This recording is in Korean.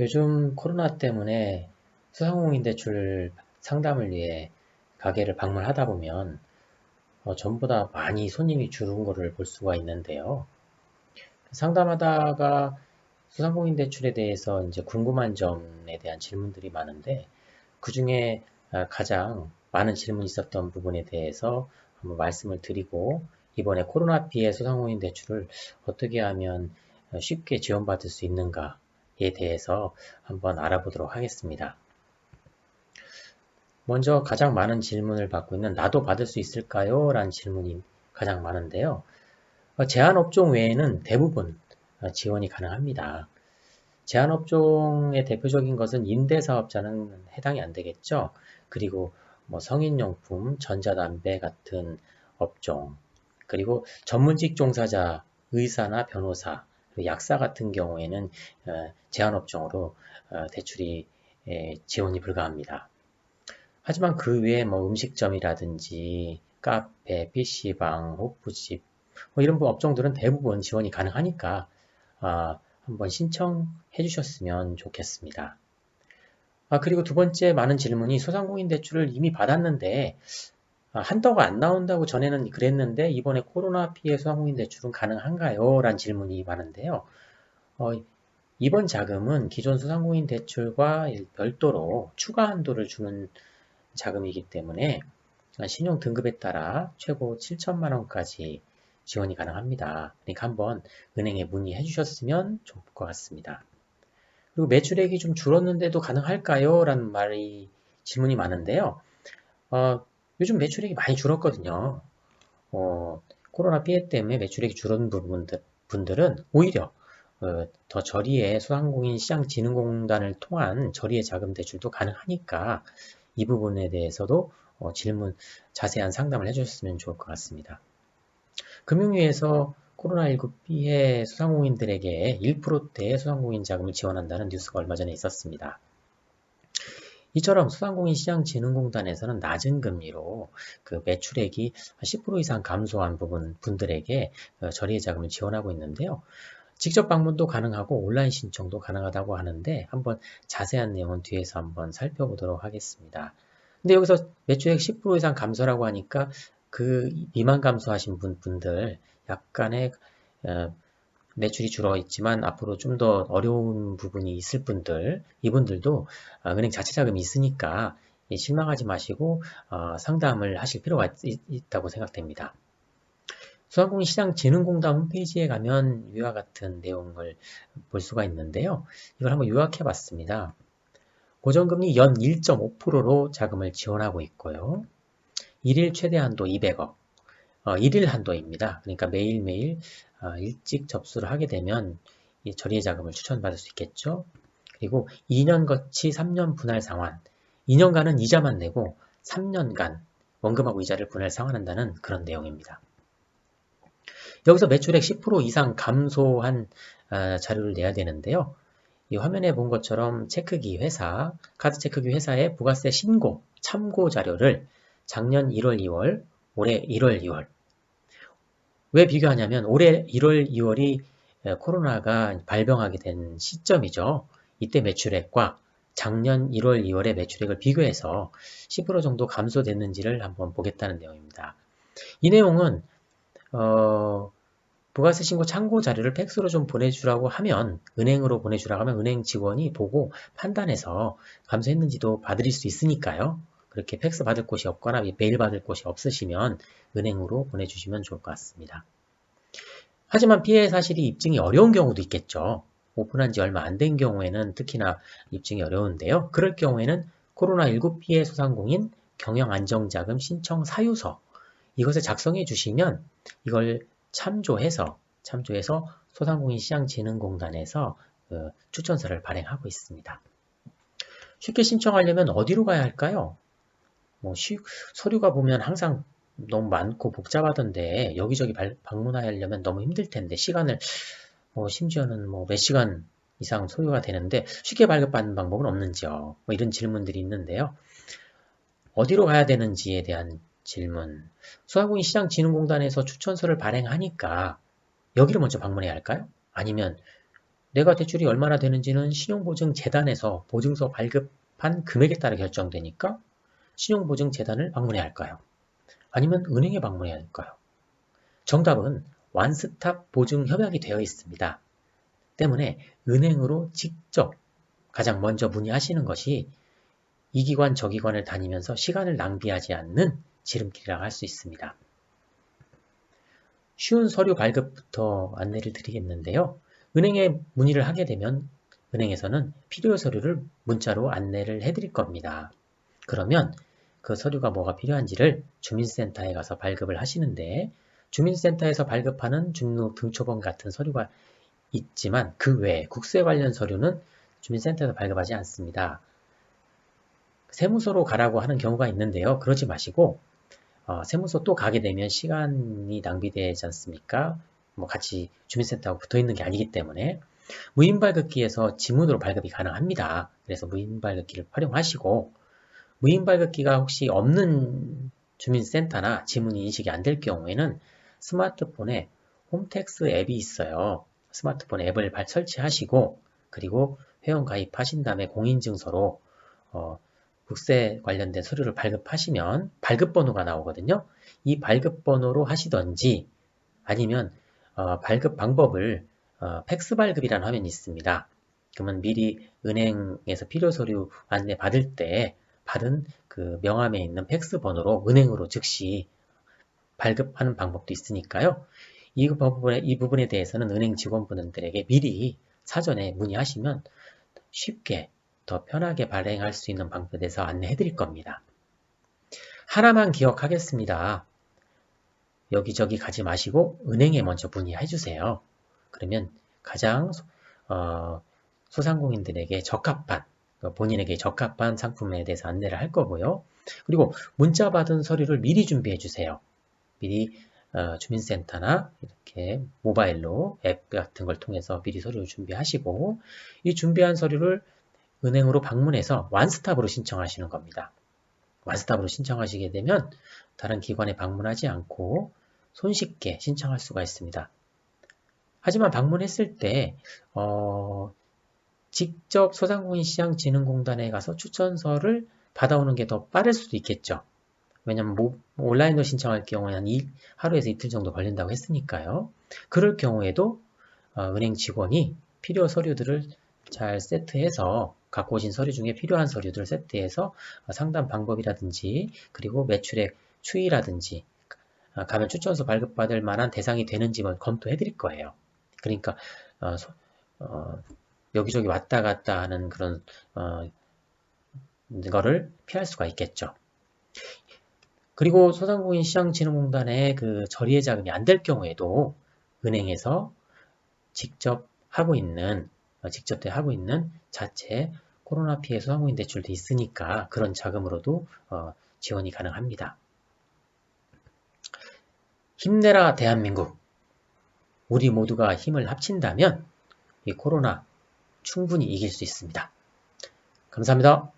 요즘 코로나 때문에 소상공인 대출 상담을 위해 가게를 방문하다 보면 어, 전보다 많이 손님이 줄은 거를 볼 수가 있는데요. 상담하다가 소상공인 대출에 대해서 이제 궁금한 점에 대한 질문들이 많은데 그 중에 아, 가장 많은 질문이 있었던 부분에 대해서 한번 말씀을 드리고 이번에 코로나 피해 소상공인 대출을 어떻게 하면 쉽게 지원받을 수 있는가 에 대해서 한번 알아보도록 하겠습니다. 먼저 가장 많은 질문을 받고 있는 나도 받을 수 있을까요? 라는 질문이 가장 많은데요. 어, 제한 업종 외에는 대부분 어, 지원이 가능합니다. 제한 업종의 대표적인 것은 임대 사업자는 해당이 안 되겠죠. 그리고 뭐 성인용품, 전자담배 같은 업종, 그리고 전문직 종사자, 의사나 변호사, 약사 같은 경우에는 어, 제한업종으로 대출이 지원이 불가합니다. 하지만 그 외에 뭐 음식점이라든지 카페, PC방, 호프집 뭐 이런 업종들은 대부분 지원이 가능하니까 아, 한번 신청해 주셨으면 좋겠습니다. 아, 그리고 두 번째 많은 질문이 소상공인 대출을 이미 받았는데 아, 한도가 안 나온다고 전에는 그랬는데 이번에 코로나 피해 소상공인 대출은 가능한가요? 라는 질문이 많은데요. 어, 이번 자금은 기존 소상공인 대출과 별도로 추가 한도를 주는 자금이기 때문에 신용 등급에 따라 최고 7천만 원까지 지원이 가능합니다. 그러니까 한번 은행에 문의해 주셨으면 좋을 것 같습니다. 그리고 매출액이 좀 줄었는데도 가능할까요? 라는 말이 질문이 많은데요. 어, 요즘 매출액이 많이 줄었거든요. 어, 코로나 피해 때문에 매출액이 줄은 부분들, 분들은 오히려 어, 더 저리의 소상공인 시장진흥공단을 통한 저리의 자금 대출도 가능하니까 이 부분에 대해서도 어, 질문 자세한 상담을 해주셨으면 좋을 것 같습니다. 금융위에서 코로나19 피해 소상공인들에게 1%대 소상공인 자금을 지원한다는 뉴스가 얼마 전에 있었습니다. 이처럼 소상공인 시장진흥공단에서는 낮은 금리로 그 매출액이 10% 이상 감소한 부분 분들에게 어, 저리의 자금을 지원하고 있는데요. 직접 방문도 가능하고 온라인 신청도 가능하다고 하는데 한번 자세한 내용은 뒤에서 한번 살펴보도록 하겠습니다. 근데 여기서 매출액 10% 이상 감소라고 하니까 그 미만 감소하신 분, 분들 약간의 어, 매출이 줄어 있지만 앞으로 좀 더 어려운 부분이 있을 분들 이분들도 어, 은행 자체 자금이 있으니까 실망하지 마시고 어, 상담을 하실 필요가 있, 있다고 생각됩니다. 소상공인시장진흥공단 홈페이지에 가면 위와 같은 내용을 볼 수가 있는데요. 이걸 한번 요약해 봤습니다. 고정금리 연 1.5%로 자금을 지원하고 있고요. 1일 최대 한도 200억, 어, 1일 한도입니다. 그러니까 매일매일 어, 일찍 접수를 하게 되면 이 저리의 자금을 추천받을 수 있겠죠. 그리고 2년 거치 3년 분할 상환, 2년간은 이자만 내고 3년간 원금하고 이자를 분할 상환한다는 그런 내용입니다. 여기서 매출액 10% 이상 감소한 아, 자료를 내야 되는데요. 이 화면에 본 것처럼 체크기 회사, 카드 체크기 회사의 부가세 신고, 참고 자료를 작년 1월, 2월, 올해 1월, 2월. 왜 비교하냐면 올해 1월, 2월이 코로나가 발병하게 된 시점이죠. 이때 매출액과 작년 1월, 2월의 매출액을 비교해서 10% 정도 감소됐는지를 한번 보겠다는 내용입니다. 이 내용은 어, 부가세 신고 참고 자료를 팩스로 좀 보내주라고 하면 은행으로 보내주라고 하면 은행 직원이 보고 판단해서 감소했는지도 받을 수 있으니까요. 그렇게 팩스 받을 곳이 없거나 메일 받을 곳이 없으시면 은행으로 보내주시면 좋을 것 같습니다. 하지만 피해 사실이 입증이 어려운 경우도 있겠죠. 오픈한 지 얼마 안 된 경우에는 특히나 입증이 어려운데요. 그럴 경우에는 코로나19 피해 소상공인 경영안정자금 신청 사유서 이것을 작성해 주시면 이걸 참조해서 참조해서 소상공인 시장진흥공단에서 그 추천서를 발행하고 있습니다. 쉽게 신청하려면 어디로 가야 할까요? 뭐 쉬, 서류가 보면 항상 너무 많고 복잡하던데 여기저기 발, 방문하려면 너무 힘들 텐데 시간을 뭐 심지어는 뭐 몇 시간 이상 소요가 되는데 쉽게 발급받는 방법은 없는지요? 뭐 이런 질문들이 있는데요. 어디로 가야 되는지에 대한 질문. 소상공인 시장진흥공단에서 추천서를 발행하니까 여기를 먼저 방문해야 할까요? 아니면 내가 대출이 얼마나 되는지는 신용보증재단에서 보증서 발급한 금액에 따라 결정되니까 신용보증재단을 방문해야 할까요? 아니면 은행에 방문해야 할까요? 정답은 완스탑 보증 협약이 되어 있습니다. 때문에 은행으로 직접 가장 먼저 문의하시는 것이 이 기관 저 기관을 다니면서 시간을 낭비하지 않는 지름길이라고 할 수 있습니다. 쉬운 서류 발급부터 안내를 드리겠는데요. 은행에 문의를 하게 되면 은행에서는 필요 서류를 문자로 안내를 해드릴 겁니다. 그러면 그 서류가 뭐가 필요한지를 주민센터에 가서 발급을 하시는데 주민센터에서 발급하는 중로 등초본 같은 서류가 있지만 그 외에 국세 관련 서류는 주민센터에서 발급하지 않습니다. 세무서로 가라고 하는 경우가 있는데요. 그러지 마시고 어, 세무서 또 가게 되면 시간이 낭비되지 않습니까? 뭐 같이 주민센터하고 붙어 있는 게 아니기 때문에 무인 발급기에서 지문으로 발급이 가능합니다. 그래서 무인 발급기를 활용하시고 무인 발급기가 혹시 없는 주민센터나 지문이 인식이 안 될 경우에는 스마트폰에 홈택스 앱이 있어요. 스마트폰 앱을 설치하시고 그리고 회원 가입하신 다음에 공인증서로 어, 국세 관련된 서류를 발급하시면 발급번호가 나오거든요. 이 발급번호로 하시던지 아니면 어, 발급 방법을 어, 팩스 발급이라는 화면이 있습니다. 그러면 미리 은행에서 필요 서류 안내 받을 때 받은 그 명함에 있는 팩스 번호로 은행으로 즉시 발급하는 방법도 있으니까요. 이 부분에, 이 부분에 대해서는 은행 직원분들에게 미리 사전에 문의하시면 쉽게 더 편하게 발행할 수 있는 방법에 대해서 안내해 드릴 겁니다. 하나만 기억하겠습니다. 여기저기 가지 마시고 은행에 먼저 문의해 주세요. 그러면 가장 어, 소상공인들에게 적합한 어, 본인에게 적합한 상품에 대해서 안내를 할 거고요. 그리고 문자 받은 서류를 미리 준비해 주세요. 미리 어, 주민센터나 이렇게 모바일로 앱 같은 걸 통해서 미리 서류를 준비하시고 이 준비한 서류를 은행으로 방문해서 완스탑으로 신청하시는 겁니다. 완스탑으로 신청하시게 되면 다른 기관에 방문하지 않고 손쉽게 신청할 수가 있습니다. 하지만 방문했을 때 어, 직접 소상공인 시장 진흥공단에 가서 추천서를 받아오는 게 더 빠를 수도 있겠죠. 왜냐면 뭐 온라인으로 신청할 경우에 한 이, 하루에서 이틀 정도 걸린다고 했으니까요. 그럴 경우에도 어, 은행 직원이 필요 서류들을 잘 세트해서 갖고 오신 서류 중에 필요한 서류들을 세트해서 상담 방법이라든지 그리고 매출액 추이라든지 아, 가면 추천서 발급받을 만한 대상이 되는지 검토해 드릴 거예요. 그러니까 어, 어, 여기저기 왔다 갔다 하는 그런 어, 거를 피할 수가 있겠죠. 그리고 소상공인 시장진흥공단의 그 저리의 자금이 안 될 경우에도 은행에서 직접 하고 있는 어, 직접 하고 있는 자체 코로나 피해 소상공인 대출도 있으니까 그런 자금으로도 어, 지원이 가능합니다. 힘내라 대한민국. 우리 모두가 힘을 합친다면 이 코로나 충분히 이길 수 있습니다. 감사합니다.